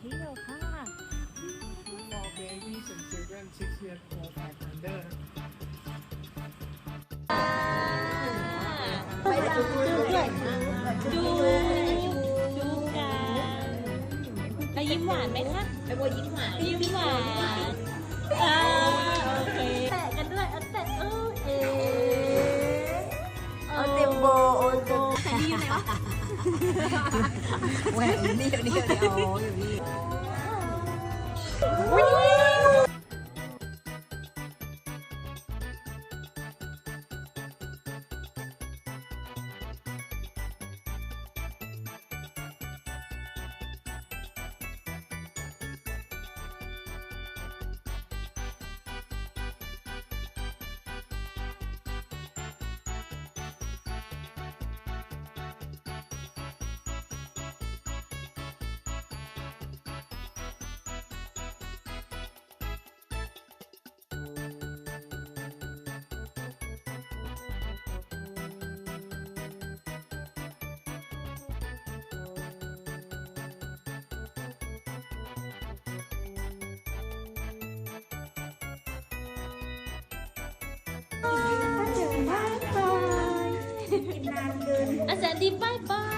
เที่ยวค่ะ for babies and children six years old and under ไปจูด้วยจูจูกันแล้วยิ้มหวานไหมคะไอ้โบยิ้มหวานยิ้มหวาน แหวนเดียวเดียวเดียวอยู่นี่อาจารย์ดี บายบาย